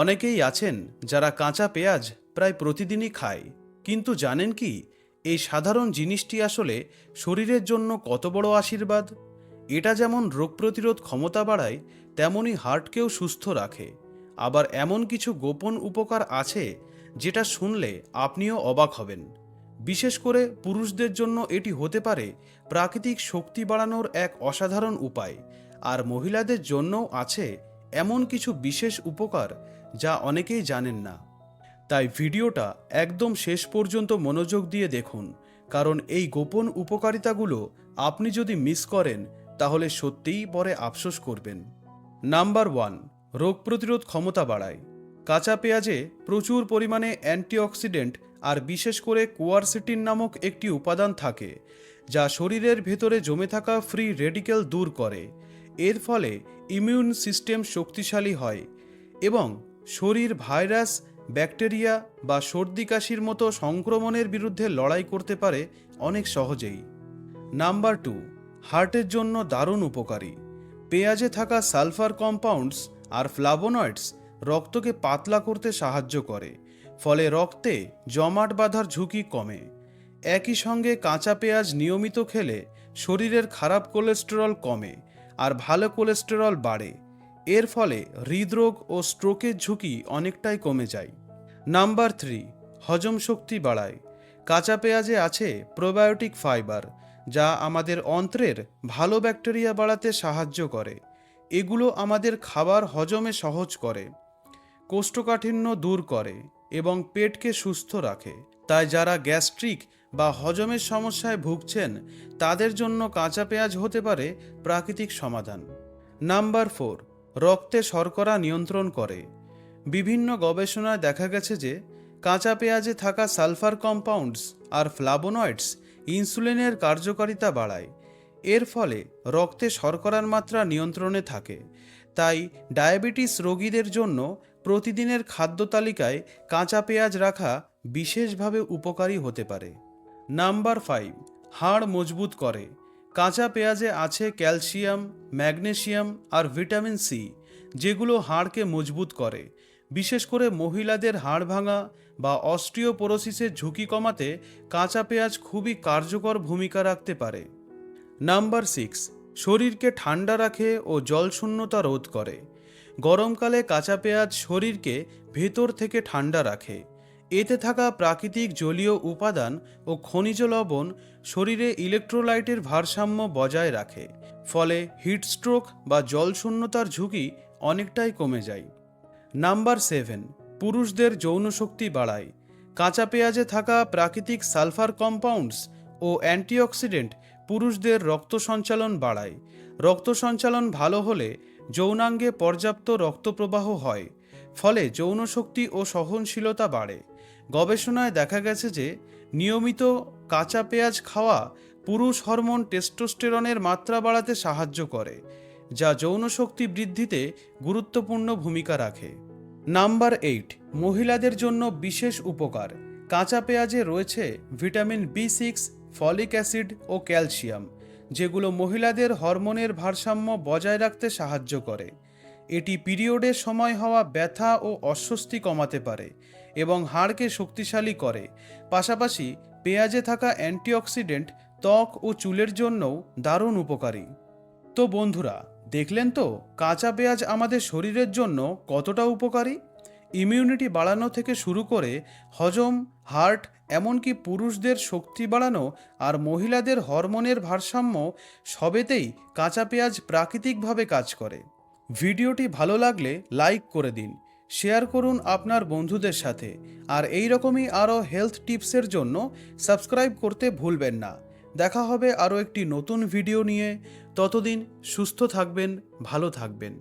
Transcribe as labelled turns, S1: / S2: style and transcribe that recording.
S1: অনেকেই আছেন যারা কাঁচা পেঁয়াজ প্রায় প্রতিদিনই খায়। কিন্তু জানেন কি, এই সাধারণ জিনিসটি আসলে শরীরের জন্য কত বড় আশীর্বাদ? এটা যেমন রোগ প্রতিরোধ ক্ষমতা বাড়ায়, তেমনি হার্টকেও সুস্থ রাখে। আবার এমন কিছু গোপন উপকার আছে, যেটা শুনলে আপনিও অবাক হবেন। বিশেষ করে পুরুষদের জন্য এটি হতে পারে প্রাকৃতিক শক্তি বাড়ানোর এক অসাধারণ উপায়। আর মহিলাদের জন্যও আছে এমন কিছু বিশেষ উপকার যা অনেকেই জানেন না। তাই ভিডিওটা একদম শেষ পর্যন্ত মনোযোগ দিয়ে দেখুন, কারণ এই গোপন উপকারিতাগুলো আপনি যদি মিস করেন, তাহলে সত্যিই পরে আফসোস করবেন। নাম্বার ওয়ান, রোগ প্রতিরোধ ক্ষমতা বাড়ায়। কাঁচা পেঁয়াজে প্রচুর পরিমাণে অ্যান্টিঅক্সিডেন্ট আর বিশেষ করে কোয়ারসিটিন নামক একটি উপাদান থাকে, যা শরীরের ভেতরে জমে থাকা ফ্রি রেডিকেল দূর করে। এর ফলে ইমিউন সিস্টেম শক্তিশালী হয় এবং শরীর ভাইরাস, ব্যাকটেরিয়া বা সর্দি কাশির মতো সংক্রমণের বিরুদ্ধে লড়াই করতে পারে অনেক সহজেই। নাম্বার টু, হার্টের জন্য দারুণ উপকারী। পেঁয়াজে থাকা সালফার কম্পাউন্ডস আর ফ্লাভোনয়েডস রক্তকে পাতলা করতে সাহায্য করে, ফলে রক্তে জমাট বাঁধার ঝুঁকি কমে। একই সঙ্গে কাঁচা পেঁয়াজ নিয়মিত খেলে শরীরের খারাপ কোলেস্টেরল কমে আর ভালো কোলেস্টেরল বাড়ে। এর ফলে হৃদরোগ ও স্ট্রোকের ঝুঁকি অনেকটাই কমে যায়। নাম্বার থ্রি, হজম শক্তি বাড়ায়। কাঁচা পেঁয়াজে আছে প্রোবায়োটিক ফাইবার, যা আমাদের অন্ত্রের ভালো ব্যাকটেরিয়া বাড়াতে সাহায্য করে। এগুলো আমাদের খাবার হজমে সহজ করে, কোষ্ঠকাঠিন্য দূর করে এবং পেটকে সুস্থ রাখে। তাই যারা গ্যাস্ট্রিক বা হজমের সমস্যায় ভুগছেন, তাদের জন্য কাঁচা পেঁয়াজ হতে পারে প্রাকৃতিক সমাধান। নাম্বার ফোর রক্তে শর্করা নিয়ন্ত্রণ করে। বিভিন্ন গবেষণায় দেখা গেছে যে, কাঁচা পেঁয়াজে থাকা সালফার কম্পাউন্ডস আর ফ্লাবোনয়েডস ইনসুলিনের কার্যকারিতা বাড়ায়। এর ফলে রক্তে শর্করার মাত্রা নিয়ন্ত্রণে থাকে। তাই ডায়াবেটিস রোগীদের জন্য প্রতিদিনের খাদ্য তালিকায় কাঁচা পেঁয়াজ রাখা বিশেষভাবে উপকারী হতে পারে। নাম্বার ফাইভ, হাড় মজবুত করে। কাঁচা পেঁয়াজে আছে ক্যালসিয়াম, ম্যাগনেসিয়াম আর ভিটামিন সি, যেগুলো হাড়কে মজবুত করে। বিশেষ করে মহিলাদের হাড় ভাঙা বা অস্ট্রিওপোরোসিসের ঝুঁকি কমাতে কাঁচা পেঁয়াজ খুবই কার্যকর ভূমিকা রাখতে পারে। নাম্বার সিক্স, শরীরকে ঠান্ডা রাখে ও জলশূন্যতা রোধ করে। গরমকালে কাঁচা পেঁয়াজ শরীরকে ভেতর থেকে ঠান্ডা রাখে। এতে থাকা প্রাকৃতিক জলীয় উপাদান ও খনিজ লবণ শরীরে ইলেকট্রোলাইটের ভারসাম্য বজায় রাখে, ফলে হিটস্ট্রোক বা জলশূন্যতার ঝুঁকি অনেকটাই কমে যায়। নাম্বার সেভেন, পুরুষদের যৌন শক্তি বাড়ায়। কাঁচা পেঁয়াজে থাকা প্রাকৃতিক সালফার কম্পাউন্ডস ও অ্যান্টিঅক্সিডেন্ট পুরুষদের রক্ত সঞ্চালন বাড়ায়। রক্ত সঞ্চালন ভালো হলে যৌনাঙ্গে পর্যাপ্ত রক্তপ্রবাহ হয়, ফলে যৌনশক্তি ও সহনশীলতা বাড়ে। গবেষণায় দেখা গেছে যে নিয়মিত কাঁচা পেঁয়াজ খাওয়া পুরুষ হরমোন টেস্টোস্টেরনের মাত্রা বাড়াতে সাহায্য করে, যা যৌন শক্তি বৃদ্ধিতে গুরুত্বপূর্ণ ভূমিকা রাখে। নাম্বার এইট, মহিলাদের জন্য বিশেষ উপকার। কাঁচা পেঁয়াজে রয়েছে vitamin B six, folic acid ও ক্যালসিয়াম, যেগুলো মহিলাদের হরমোনের ভারসাম্য বজায় রাখতে সাহায্য করে। এটি পিরিয়ডের সময় হওয়া ব্যথা ও অস্বস্তি কমাতে পারে এবং হাড়কে শক্তিশালী করে। পাশাপাশি, পেঁয়াজে থাকা অ্যান্টিঅক্সিডেন্ট ত্বক ও চুলের জন্যও দারুণ উপকারী। তো বন্ধুরা, দেখলেন তো কাঁচা পেঁয়াজ আমাদের শরীরের জন্য কতটা উপকারী? ইমিউনিটি বাড়ানো থেকে শুরু করে হজম, হার্ট, এমনকি পুরুষদের শক্তি বাড়ানো আর মহিলাদের হরমোনের ভারসাম্য সবেতেই কাঁচা পেঁয়াজ প্রাকৃতিকভাবে কাজ করে। ভিডিওটি ভালো লাগলে লাইক করে দিন, শেয়ার করুন আপনার বন্ধুদের সাথে, আর এই রকমই আরও হেলথ টিপসের জন্য সাবস্ক্রাইব করতে ভুলবেন না। দেখা হবে আরও একটি নতুন ভিডিও নিয়ে। ততদিন সুস্থ থাকবেন, ভালো থাকবেন।